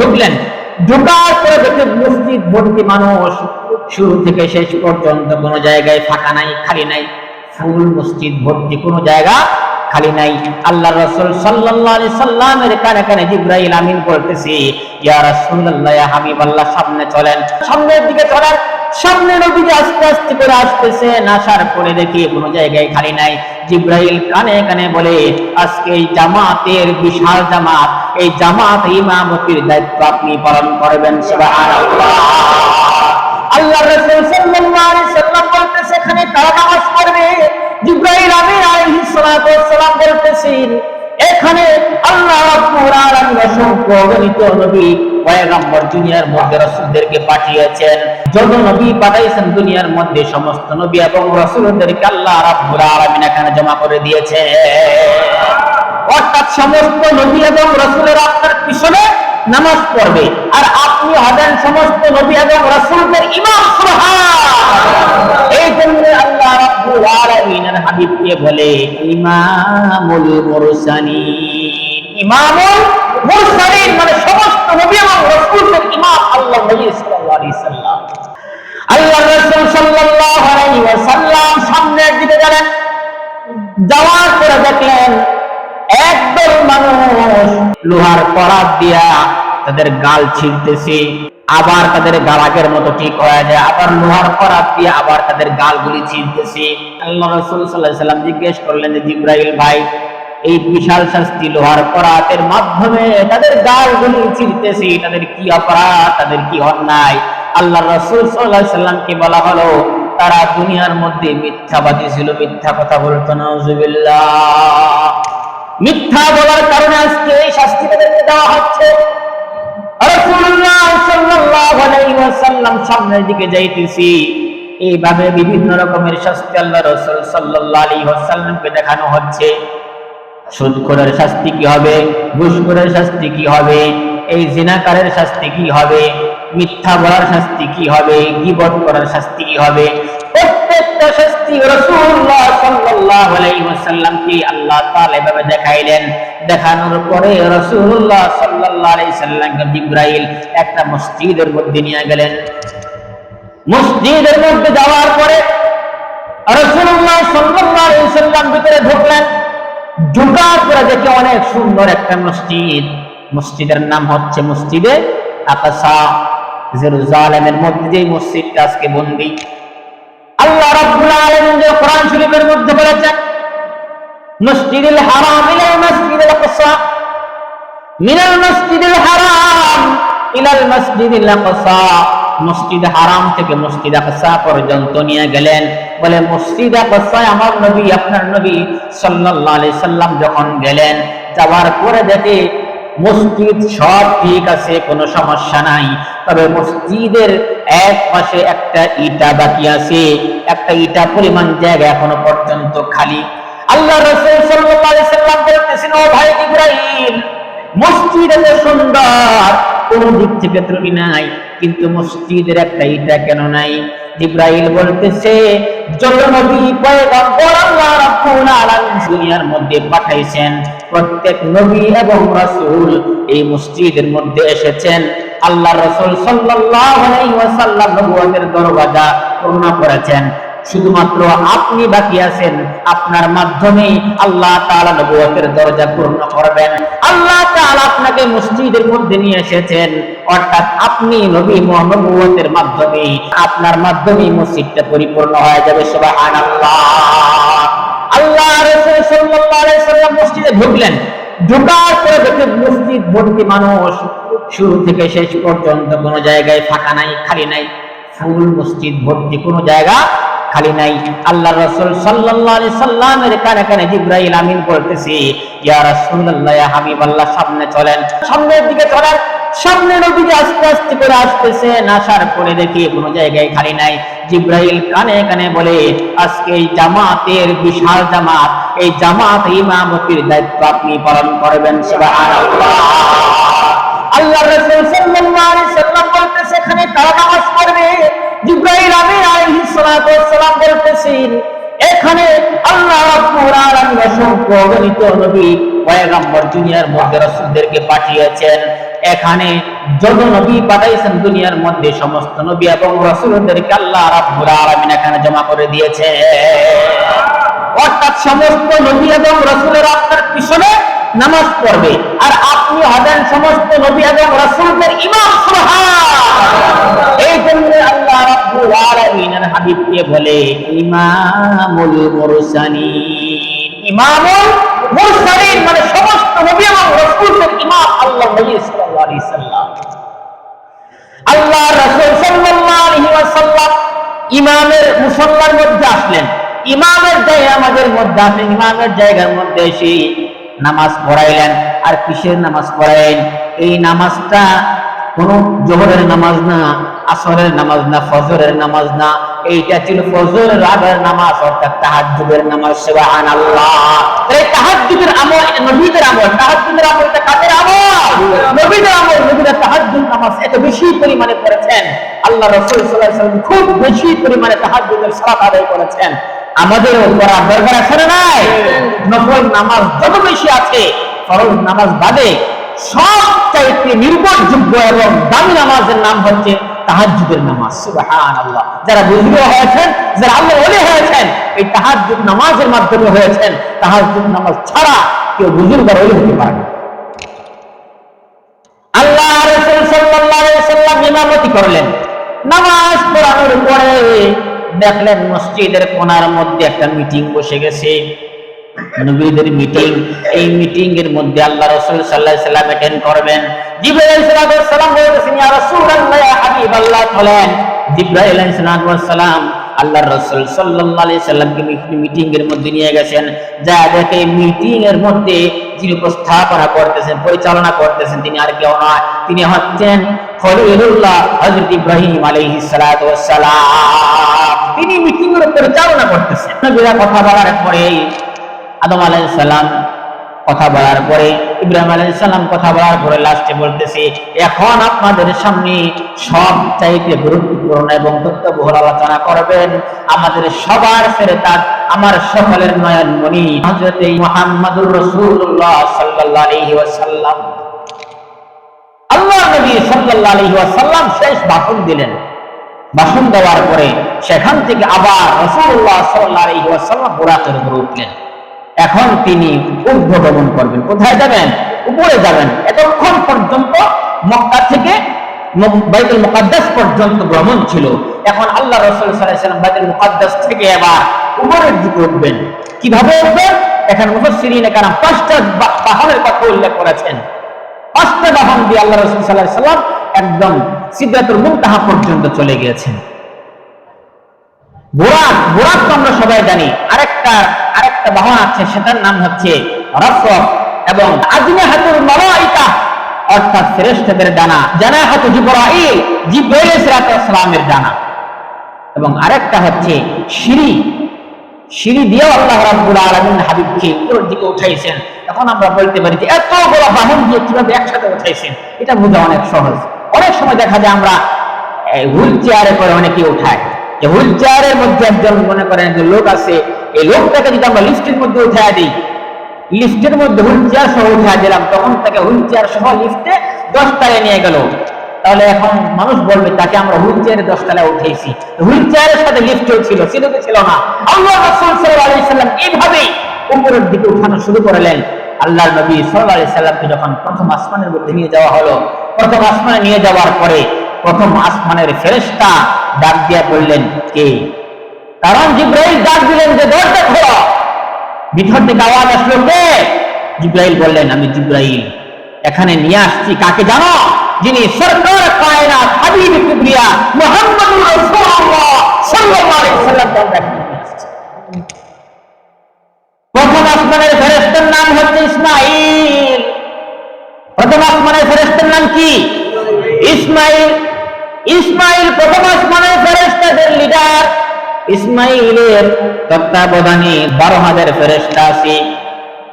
ঢুকলেন ঢোকার পরে দেখে মসজিদ ভর্তি মানুষ। শুরু থেকে শেষ পর্যন্ত কোনো জায়গায় ফাঁকা নাই, খালি নাই। ফুল মসজিদ ভর্তি কোনো জায়গা খালি নাই। আল্লাহ রসুল আলাইহি সাল্লামের কানে কানে জিব্রাইল আমিন বলতেছি, ইয়া রাসূলুল্লাহ, ইয়া হাবিবাল্লাহ, সামনে চলেন। সামনের দিকে চলেন। সামনে নবীজি আস্তে আস্তে করে আসতেছেন আসার পরে দেখি কোনো জায়গায় খালি নাই। জিব্রাইল কানে কানে বলে, আজকে জামাতের বিশাল জামাত এই জামাত ইমামতির দায়িত্ব আপনি পালন করবেন আল্লাহ রাসূল সাল্লাল্লাহু আলাইহি এখানে কারা নামাজ পড়বে। জিব্রাইল সালাতু বলতেছেন, এখানে আল্লাহ রাব্বুল আলামিন অসংখ্য অগণিত নবী পয়গম্বর দুনিয়ার মধ্যে রাসূলদেরকে পাঠিয়েছেন। যত নবী পাঠাইছেন দুনিয়ার মধ্যে সমস্ত নবী এবং রাসূলদেরকে আল্লাহ রাব্বুল আলামিন এখানে জমা করে দিয়েছে অর্থাৎ সমস্ত নবী এবং রাসূলের আপনার পিছনে নামাজ পড়বে। আর আপনি হবেন সমস্ত নবী এবং রাসূলদের ইমাম এই জন্য আল্লাহ রাব্বুল হাবিবকে বলে, ইমামুল ইমামুল মানে সমস্ত নবী এবং রাসূলদের ইমাম আল্লাহ নবী আল্লাহ রাসূল সাল্লাল্লাহু আলাইহি সামনের দিকে গেলেন, যাওয়ার পরে দেখলেন একদল মানুষ লোহার করাত দিয়া তাদের গাল ছিঁড়তেছে, আবার তাদের গাল আগের মতো ঠিক হয়ে যায়, আবার লোহার করাত দিয়ে আবার তাদের গালগুলি ছিঁড়তেছে। আল্লাহ রসুল সাল্লাহ সাল্লাম জিজ্ঞেস করলেন যে, জিব্রাইল ভাই, এই বিশাল শাস্তি লোহার করাতের মাধ্যমে তাদের গালগুলি ছিঁড়তেছে, তাদের কি অপরাধ, তাদের কি অন্যায়? আল্লাহ রসুল সাল্লাহ সাল্লামকে বলা হলো, তারা দুনিয়ার মধ্যে মিথ্যাবাদী ছিল, মিথ্যা কথা বলতো নজুবিল্লাহ মিথ্যা বলার কারণে আজকে এই শাস্তি তাদেরকে দেওয়া হচ্ছে। যাইতেছি। এইভাবে বিভিন্ন রকমের রাসূল দেখানো হচ্ছে। সুদখোরের শাস্তি কি হবে? শাস্তি কি হবে? এই শাস্তি কি হবে? মিথ্যা বলার শাস্তি কি হবে? গীবত করার শাস্তি কি হবে? মসজিদের দেখে অনেক সুন্দর একটা মসজিদ। মসজিদের নাম হচ্ছে মসজিদে আকসা। জেরুজালেমের মধ্যে যে মসজিদটা আজকে বন্দি। আল্লাহ রাব্বুল আলামিন যে কোরআন শরীফের মধ্যে বলেছেন, মসজিদুল হারাম ইলা মসজিদুল আকসা, মিনাল মসজিদুল হারাম ইলাল মসজিদুল আকসা। মসজিদ হারাম থেকে মসজিদ আকসা পর্যন্ত নিয়ে গেলেন। বলে, মসজিদ আকসায় আমার নবী, আপনার নবী সাল্লাল্লাহু আলাইহি সাল্লাম যখন গেলেন, যাওয়ার পরে দেখে মসজিদ সব ঠিক আছে, কোনো সমস্যা নাই। তবে মসজিদের এক পাশে একটা ইটা বাকি আছে। একটা ইটা পরিমাণ জায়গা এখনও পর্যন্ত খালি। আল্লাহ রসুল সাল্লাম বলতেছেন, ও ভাই ইব্রাহিম, মসজিদ এত সুন্দর, কোন দিক থেকে ত্রুটি নাই, কিন্তু মসজিদের একটা ইটা কেন নাই? ইব্রাহিম বলতেছে, যত নবী পয়গম্বর আল্লাহ রাব্বুল আলামিন দুনিয়ার মধ্যে পাঠাইছেন, প্রত্যেক নবী এবং রাসূল এই মসজিদের মধ্যে এসেছেন। আল্লাহ রাসূল ওয়াসাল্লাম নবুয়তের দরওয়াজা পূর্ণ করেছেন। শুধুমাত্র আপনি বাকি আছেন, আপনার মাধ্যমে আল্লাহ তাআলা নবুয়তের দরজা পূর্ণ করবেন। আল্লাহ আপনাকে মসজিদের মধ্যে নিয়ে এসেছেন। অর্থাৎ আপনি নবী নবুয়তের মাধ্যমে, আপনার মাধ্যমে মসজিদটা পরিপূর্ণ হয়ে যাবে, সুবহানাল্লাহ। আল্লাহ সাল্লাম মসজিদে ঢুকলেন। ঢোকার পরে দেখে মসজিদ ভর্তি মানুষ। শুরু থেকে শেষ পর্যন্ত কোনো জায়গায় ফাঁকা নাই, খালি নাই। ফুল মসজিদ ভর্তি কোনো জায়গা খালি নাই। আল্লাহ রাসূল আলাইহি সাল্লামের কানে কানে জিবরাইল আমিন বলতেছি, ইয়া রাসূলুল্লাহ, ইয়া হাবিবাল্লাহ, সামনে চলেন। সামনের দিকে চলেন সামনে নবীজি আস্তে আস্তে করে আসতেছেন আসার পরে দেখি কোনো জায়গায় খালি নাই। জিব্রাইল কানে কানে বলে, আজকে এই জামাতের বিশাল জামাত, এই জামাত ইমামতির দায়িত্ব আপনি পালন করবেন, সুবহানাল্লাহ। আল্লাহ রাসূল সাল্লাল্লাহু আলাইহি সাল্লাম বলতেছে, এখানে কারা নামাজ পড়বে। জিব্রাইল আলাইহিস সালাতু ওয়াস সালাম বলতেছেন এখানে আল্লাহ রাব্বুল আলামিন অসংখ্য নবী, পয়গম্বর দুনিয়ার মধ্যে রাসূলদেরকে পাঠিয়েছেন। এখানে যত নবী পাঠাইছেন দুনিয়ার মধ্যে সমস্ত নবী এবং রাসূলদেরকে আল্লাহ রাব্বুল আলামিন এখানে জমা করে দিয়েছে অর্থাৎ সমস্ত নবী এবং রাসূলের আপনার পিছনে নামাজ পড়বে। আর আপনি হবেন সমস্ত নবী এবং ইমাম এই জন্য আল্লাহ রাব্বুল আলামিনের হাবিবকে বলে, ইমামুল মুরসালিন। ইমামুল মানে সমস্ত নবী এবং ইমাম আল্লাহ নবী সাল্লাল্লাহু আলাইহি সাল্লাম। আল্লাহ রাসূল সাল্লাল্লাহু আলাইহি ওয়াসাল্লাম ইমামের মুসল্লার মধ্যে আসলেন। ইমামের জায়গা আমাদের মধ্যে আসলেন ইমামের জায়গার মধ্যে এসে নামাজ পড়াইলেন। আর কিসের নামাজ পড়াইলেন? এই নামাজটা কোন জোহরের নামাজ না, আসরের নামাজ না, ফজরের নামাজ না। এইটা ছিল ফজর আগের নামাজ, অর্থাৎ তাহাজ্জুদের নামাজ। সুবহানাল্লাহ। এই তাহাজ্জুদের আমল নবীদের আমল। তাহাজ্জুদের আমল এটা কাদের আমল? নবীদের আমল। নবীরা তাহাজ্জুদ নামাজ এত বেশি পরিমাণে করেছেন। আল্লাহ রাসূল সাল্লাল্লাহু আলাইহি ওয়াসাল্লাম খুব বেশি পরিমাণে তাহাজ্জুদের সালাত আদায় করেছেন। আমাদেরও করার দরকার আছে না নাই? নফল নামাজ যত বেশি আছে ফরজ নামাজ বাদে সবচাইতে নির্ভরযোগ্য এবং দামি নামাজের নাম হচ্ছে তাহাজ্জুদের নামাজ। সুবহানাল্লাহ। যারা বুজুর্গ হয়েছেন যারা আল্লাহ ওলি হয়েছেন এই তাহাজ্জুদ নামাজের মাধ্যমে হয়েছেন। তাহাজ্জুদ নামাজ ছাড়া কেউ বুজুর্গ আর ওলি হতে পারে না। আল্লাহ রাসূল সাল্লাল্লাহু আলাইহি সাল্লাম ইমামতি করলেন। নামাজ পড়ানোর পরে দেখলেন মসজিদের কোণার মধ্যে একটা মিটিং বসে গেছে। নবীদের মিটিং, এই মিটিং এর মধ্যে আল্লাহ রাসূল আলাইহি সাল্লাম অ্যাটেন্ড করবেন। জিবরাইল বলেছেন ইয়া রাসূলুল্লাহ বলেন। জিবরাইল সালাম সাল্লাল্লাহু আলাইহি সাল্লামকে মিটিং এর মধ্যে নিয়ে গেছেন। যা দেখে মিটিং এর মধ্যে যিনি উপস্থাপনা করতেছেন, পরিচালনা করতেছেন, তিনি আর কেউ নয়। তিনি হচ্ছেন খলিলুল্লাহ হযরত ইব্রাহিম আলাইহিস সালাম। তিনি মিটিং এর পরিচালনা করতেছেন। নবীরা কথা বলার পরে, আদম আলাইহিস সালাম কথা বলার পরে, ইব্রাহিম আলাইহিস সালাম কথা বলার পরে লাস্টে বলতেছে, এখন আপনাদের সামনে সব চাইতে গুরুত্বপূর্ণ এবং তথ্যবহুল আলোচনা করবেন। আমাদের সবার ফেরেতাজ আমার সকলের নয়ন মনি হযরত মুহাম্মদুর রাসূলুল্লাহ সাল্লাল্লাহু আলাইহি ওয়াসাল্লাম। আল্লাহ নবী সাল্লাল্লাহু আলাইহি ওয়াসাল্লাম শেষ ভাষণ দিলেন। ভাষণ দেওয়ার পরে সেখান থেকে আবার উপরে উঠলেন। এখন তিনি ঊর্ধ্বগমন করবেন। কোথায় যাবেন? উপরে যাবেন। এতক্ষণ পর্যন্ত মক্কা থেকে বাইতুল মুকাদ্দাস পর্যন্ত ভ্রমণ ছিল। এখন আল্লাহ রসুল ওয়াসাল্লাম বাইতুল মুকাদ্দাস থেকে এবার উপরের দিকে উঠবেন। কীভাবে উঠবেন? এখানে মুফাসসিরিন কারাম পাঁচটা বাহনের কথা উল্লেখ করেছেন। পাঁচটা বাহন দিয়ে আল্লাহ রসুল আলাইহি সাল্লাম একদম সিদরাতুল মুনতাহা পর্যন্ত চলে গিয়েছেন। বোরাক বোরাক তো আমরা সবাই জানি। আরেকটা আরেকটা বাহন আছে, সেটার নাম হচ্ছে রসক এবং আজমে হাতুর মালাইকা, অর্থাৎ ফেরেশতাদের ডানা। জানা হাতু জিবরাইল জিব্রাইল সালামের ডানা। এবং আরেকটা হচ্ছে সিঁড়ি। সিঁড়ি দিয়ে আল্লাহ রাব্বুল আলামিন হাবিবকে উপরের দিকে উঠাইছেন। এখন আমরা বলতে পারি যে এত বড় বাহন দিয়ে কীভাবে একসাথে উঠাইছেন? এটা বোঝা অনেক সহজ। অনেক সময় দেখা যায় আমরা হুইল চেয়ারে করে অনেকে উঠায়। যে হুইল চেয়ারের মধ্যে একজন মনে করেন যে লোক আছে, এই লোকটাকে যদি আমরা লিফটের মধ্যে উঠায় দিই, লিফটের মধ্যে হুইল চেয়ার সহ উঠায় দিলাম, তখন তাকে হুইল চেয়ার সহ লিফটে দশ তলায় নিয়ে গেল। তাহলে এখন মানুষ বলবে, তাকে আমরা হুইল চেয়ারে দশ তলায় উঠেছি হুইল চেয়ারের সাথে লিফটেও ছিল তো ছিল না। আল্লাহ রাসূল সাল্লাম এইভাবেই উপরের দিকে উঠানো শুরু করলেন। আল্লাহর নবী আলাইহি সাল্লামকে যখন প্রথম আসমানের মধ্যে নিয়ে যাওয়া হলো, প্রথম আসমানে নিয়ে যাওয়ার পরে প্রথম আসমানের ফেরেশতা ডাক দিয়া বললেন, কে? কারণ জিব্রাইল ডাক দিলেন যে দরজা খোলো ভিতর থেকে আওয়াজ আসলো, কে? জিব্রাইল বললেন, আমি জিব্রাইল। এখানে নিয়ে আসছি কাকে জানো? যিনি সরকার, কায়নাত, হাবিব, কিবরিয়া, মুহাম্মদুর রাসূলুল্লাহ সাল্লাল্লাহু আলাইহি সাল্লাম প্রথম আসমানের প্রথম আসমানের ফেরেশতার নাম কি? ইসমাইল। ইসমাইল প্রথম আসমানের ফেরেশতাদের লিডার ইসমাইলের তত্ত্বাবধানে বারো হাজার ফেরেশতা আছে।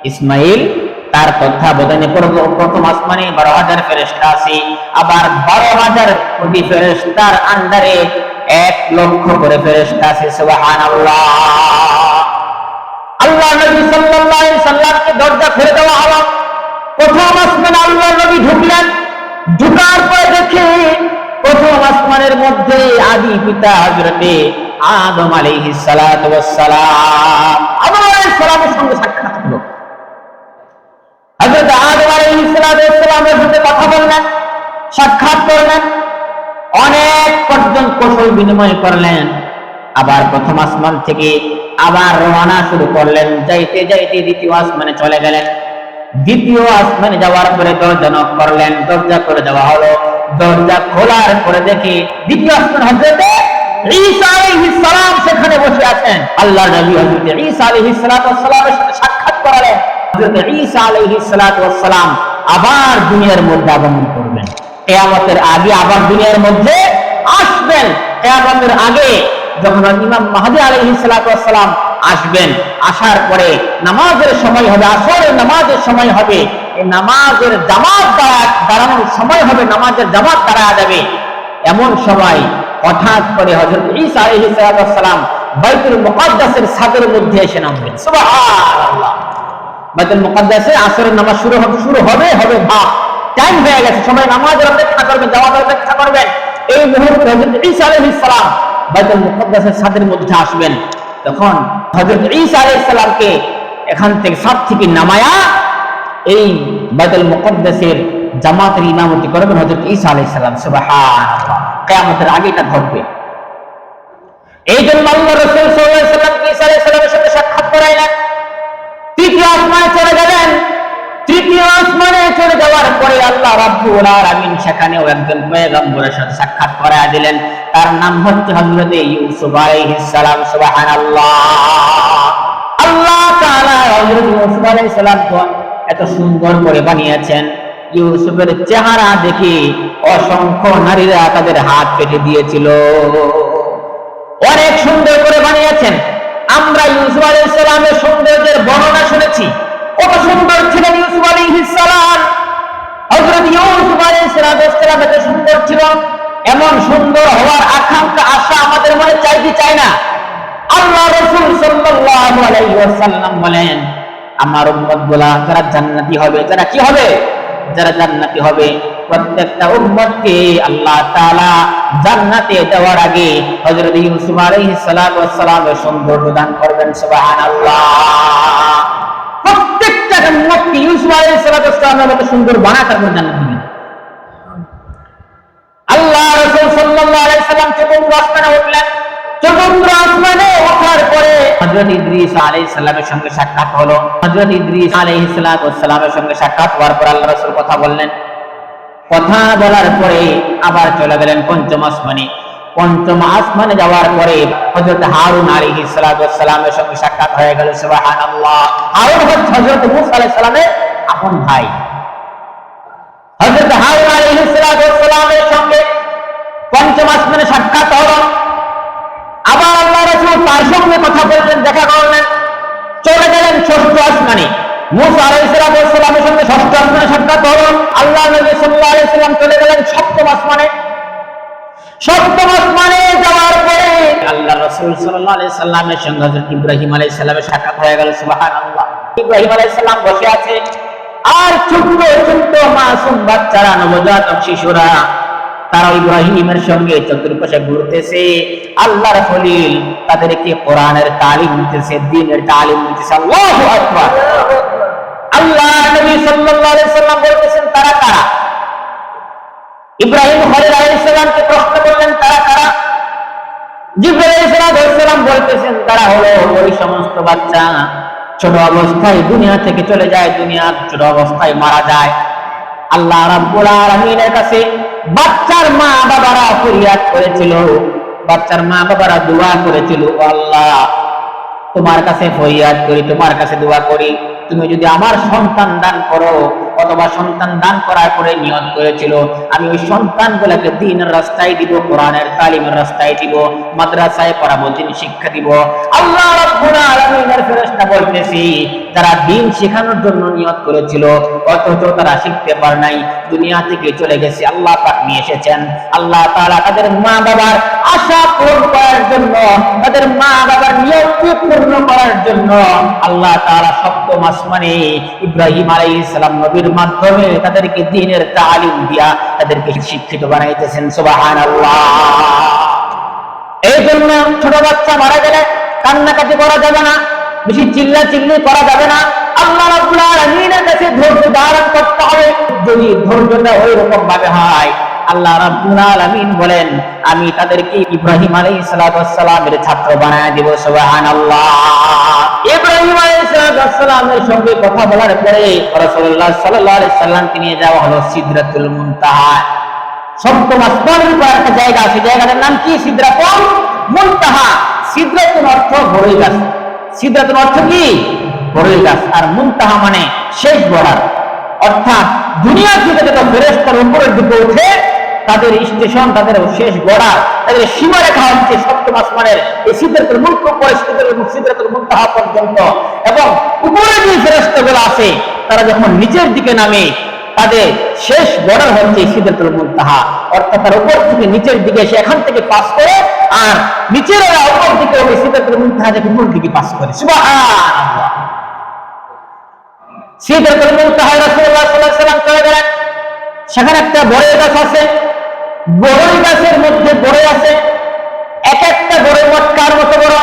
ইসমাইল তার তত্ত্বাবধানে প্রথম- আসমানে বারো হাজার ফেরেশতা আছে। আবার বারো হাজার প্রতি ফেরেশতার আন্ডারে এক লক্ষ করে ফেরেশতা আছে। সুবহানাল্লাহ। আল্লাহ নবী সাল্লাল্লাহু আলাইহি সাল্লামকে দরজা খুলে দেওয়া হলো। মধ্যে আদি পিতা হজরতে আদম আলাইহিস সালাতু ওয়াস সালাম আদম আলাইহিস সালামের সঙ্গে সাক্ষাৎ হলো। হযরত আদম আলাইহিস সালাতু ওয়াস সালামের সাথে কথা বললেন, সাক্ষাৎ করলেন, অনেক পর্যন্ত কৌশল বিনিময় করলেন। আবার প্রথম আসমান থেকে আবার রওনা শুরু করলেন, যাইতে যাইতে দ্বিতীয় আসমানে চলে গেলেন। দ্বিতীয় আসমানে যাওয়ার পরে দরজা নক করলেন, দরজা করে দেওয়া হলো। দরজা খোলার পরে দেখি দ্বিতীয় ঈসা আলাইহিস সালাম সেখানে বসে আছেন। আল্লাহ নবী হযরত ঈসা আলাইহিস সাক্ষাৎ করালেন। হযরত ঈসা আলাইহিস আবার দুনিয়ার মধ্যে আগমন করবেন। কিয়ামতের আগে আবার দুনিয়ার মধ্যে আসবেন। কিয়ামতের আগে যখন ইমাম মাহদি ওয়াস সালাম আসবেন, আসার পরে নামাজের সময় হবে, আসরের নামাজের সময় হবে নামাজের জামাত দাঁড়া দাঁড়ানোর সময় হবে, নামাজের জামাত দাঁড়া যাবে। এমন সময় হঠাৎ করে আলাইহিস সালাতু ওয়াস সালাম বাইতুল মুকাদ্দাসের ছাদের মধ্যে এসে নামবেন। বাইতুল মুকাদ্দাসে আসরের নামাজ শুরু হবে শুরু হবে হবে ভাব টাইম হয়ে গেছে সবাই নামাজের অপেক্ষা করবেন, জামাতের অপেক্ষা করবেন। এই মুহূর্তে হযরত ঈসা আলাইহিস সালাম বাইতুল মুকাদ্দাসের মধ্যে আসবেন। তখন হযরত ঈসা আলাইহিস এখান থেকে থেকে নামায়া এই বাইতুল মুকাদ্দাসের জামাতের ইমামতি করবেন হযরত ঈসা আলাইহিস সুবহানাল্লাহ, কিয়ামতের আগে এটা ঘটবে। এই জন্য আল্লাহ রাসূল সাল্লাল্লাহু আলাইহি সাল্লাম ঈসা আলাইহিস সাথে সাক্ষাৎ করাইলেন। তৃতীয় আসমানে যাওয়ার পরে আল্লাহ রাব্বুল আলামিন সেখানেও একজন পয়গম্বরের সাথে সাক্ষাৎ করায় দিলেন। তার নাম হচ্ছে হযরত ইউসুফ আলাইহিস সালাম। সুবহানাল্লাহ। আল্লাহ তাআলা হযরত ইউসুফ আলাইহিস সালাম এত সুন্দর করে বানিয়েছেন। ইউসুফের চেহারা দেখে অসংখ্য নারীরা তাদের হাত কেটে দিয়েছিল। অনেক সুন্দর করে বানিয়েছেন। আমরা ইউসুফ আলাইহিস সালামের সৌন্দর্যের বর্ণনা শুনেছি। কত সুন্দর ছিলেন ইউসুফ আলাইহিস সালাম। সুন্দর এমন সুন্দর হওয়ার আকাঙ্ক্ষা, আশা আমাদের মনে চাই কি চাই না? আল্লাহ বলেন, আমারগুলা যারা জান্নাতি হবে, যারা কি হবে? যারা জান্নাতি হবে, প্রত্যেকটা উম্মতকে আল্লাহ তাআলা জান্নাতে দেওয়ার আগে হযরত ইউসুফ আলাইহিস সালামের সৌন্দর্য দান করবেন, সুবহানাল্লাহ। ইউসুফ মতো সুন্দর বানা তারপর জান্নাত দিবেন আল্লাহ সাল্লাল্লাহু আলাইহি সাল্লাম চতুর্থ আসমানে উঠলেন চতুর্থ আসমানে ওঠার পরে হযরত ইদ্রিস আলাইহিস সালামের সঙ্গে সাক্ষাৎ হলো। হযরত ইদ্রিস আলাইহিস সঙ্গে সাক্ষাৎ হওয়ার পর আল্লাহ রাসূল কথা বললেন। কথা বলার পরে আবার চলে গেলেন পঞ্চম আসমানে। পঞ্চম আসমানে যাওয়ার পরে হযরত হারুন আলাইহিস সালামের সঙ্গে সাক্ষাৎ হয়ে গেল, সুবহানাল্লাহ। হারুন হযরত মূসা আলাইহিস সালামের আপন ভাই। হযরত হারুন আলাইহিস সালামের সঙ্গে পঞ্চম আসমানে সাক্ষাৎ হলো। আবার আল্লাহ রাসূল তার সঙ্গে কথা বললেন, দেখা করলেন। চলে গেলেন ষষ্ঠ আসমানে। মুসা আলাইহিস সালামের সঙ্গে ষষ্ঠ আসমানে সাক্ষাৎ হলো। আল্লাহ নবী সাল্লাল্লাহু আলাইহি সাল্লাম চলে গেলেন সপ্তম আসমানে। সপ্তম আসমানে যাওয়ার পরে আল্লাহ রাসূল সাল্লাল্লাহু আলাইহি সাল্লামের সঙ্গে হযরত ইব্রাহিম আলাইহিস সালামের সাক্ষাৎ হয়ে গেল সুবহানাল্লাহ। ইব্রাহিম আলাইহিস সালাম বসে আছে। আর ছোট্ট ছোট্ট মাসুম বাচ্চারা নবজাতক শিশুরা তারা ইব্রাহিমের সঙ্গে চতুর্পাশে ঘুরতেছে। আল্লাহর খলিল তাদেরকে কোরআনের তালিম দিতেছে দ্বীনের তালিম দিতেছে। আল্লাহু আকবার। আল্লাহ নবী সাল্লাল্লাহু আলাইহি সাল্লাম বলতেছেন তারা কারা? ইব্রাহিম খলিল আলাইহিস সালামকে প্রশ্ন করলেন, তারা জিব্রাইল আলাইহিস বলতেছেন, তারা হলো ওই সমস্ত বাচ্চা। ছোট অবস্থায় দুনিয়া থেকে চলে যায় দুনিয়া ছোট অবস্থায় মারা যায়। আল্লাহ রাব্বুল আলামিনের কাছে বাচ্চার মা বাবারা ফরিয়াদ করেছিল। বাচ্চার মা বাবারা দোয়া করেছিল আল্লাহ, তোমার কাছে ফরিয়াদ করি, তোমার কাছে দোয়া করি। তুমি যদি আমার সন্তান দান করো অথবা সন্তান দান করার পরে নিয়ত করেছিল। আমি ওই সন্তান গুলাকে দিনের রাস্তায় দিব, কোরআনের তালিমের রাস্তায় দিব, মাদ্রাসায় পড়াবো দিন শিক্ষা দিব। আল্লাহ রাব্বুল আলামিনের বলতেছি, তারা দিন শেখানোর জন্য নিয়ত করেছিল, অথচ তারা শিখতে পারে নাই। দুনিয়া থেকে চলে গেছে, আল্লাহ পাক নিয়ে এসেছেন। আল্লাহ তাআলা তাদের মা বাবার আশা পূরণ করার জন্য, তাদের মা বাবার নিয়তকে পূর্ণ করার জন্য আল্লাহ তাআলা সপ্তম আসমানে ইব্রাহিম আলাইহিস সালাম নবীর নবীর মাধ্যমে তাদেরকে দিনের তালিম দিয়া তাদেরকে শিক্ষিত বানাইতেছেন সুবাহান এই জন্য ছোট বাচ্চা মারা গেলে কান্নাকাটি করা যাবে না, বেশি চিল্লা চিল্লি করা যাবে না। আল্লাহ রাবুল আলমিনের কাছে ধৈর্য ধারণ করতে হবে, যদি ধৈর্যটা ওই রকম ভাবে হয় আল্লাহ রাব্বুল আলামিন বলেন, আমি তাদেরকে ইব্রাহিম আলাইহিস সালামের ছাত্র বানায় দিব, সুবহানাল্লাহ। ইব্রাহিম আলাইহিস সালামের সঙ্গে কথা বলার পরে রাসূলুল্লাহ সাল্লাল্লাহু আলাইহি সাল্লামকে নিয়ে যাওয়া হলো সিদরাতুল মুনতাহা। সপ্তম আসমানের উপর একটা জায়গা আছে, জায়গাটার নাম কি? সিদ্রাতুল মুনতাহা। সিদ্রাতুল অর্থ বড়ই গাছ। সিদ্রাতুল অর্থ কি? বড়ই গাছ। আর মুনতাহা মানে শেষ বর্ডার অর্থাৎ দুনিয়া থেকে যত ফেরেস্তার উপরের দিকে উঠে তাদের স্টেশন, তাদের শেষ বর্ডার তাদের সীমারেখা হচ্ছে সপ্তম আসমানের, এই সিদ্ধাতুল মুলক পরে সিদ্ধাতুল মুনতাহা পর্যন্ত। এবং উপরে যে ফেরেস্তাগুলো আছে, তারা যখন নিচের দিকে নামে, তাদের শেষ বর্ডার হচ্ছে সিদ্ধাতুল মুনতাহা। অর্থাৎ তার উপর থেকে নিচের দিকে এসে এখান থেকে পাস করে, আর নিচের উপর দিকে ওই সিদ্ধাতুল মুনতাহা থেকে উপর দিকে পাস করে। সিদ্ধাতুল মুনতাহা রাসূলুল্লাহ সাল্লাল্লাহু আলাইহি সাল্লাম চলে গেলেন। সেখানে একটা বড়ই গাছ আছে। গাছের মধ্যে আছে। এক একটা বড়ই মটকার মতো বড়?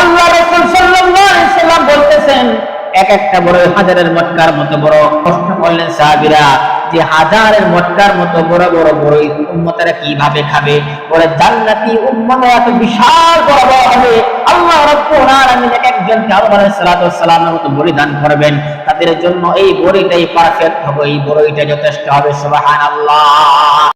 আল্লাহ রাসূল সাল্লাম বলতেছেন, এক একটা বড় হাজারের মটকার মতো বড়? করলেন সাহাবীরা, যে হাজারের মটকার মতো বড় বড় বড় উম্মতেরা কীভাবে খাবে? বলে, জান্নাতি উম্মত এত বিশাল বড় বড় হবে। আল্লাহ রাব্বুল আলামিন এক একজনকে আল্লাহ সাল্লাল্লাহু আলাইহি মতো বলিদান করবেন। তাদের জন্য এই বড়িটাই পারফেক্ট হবে, এই বড়িটা যথেষ্ট হবে, সুবহানাল্লাহ।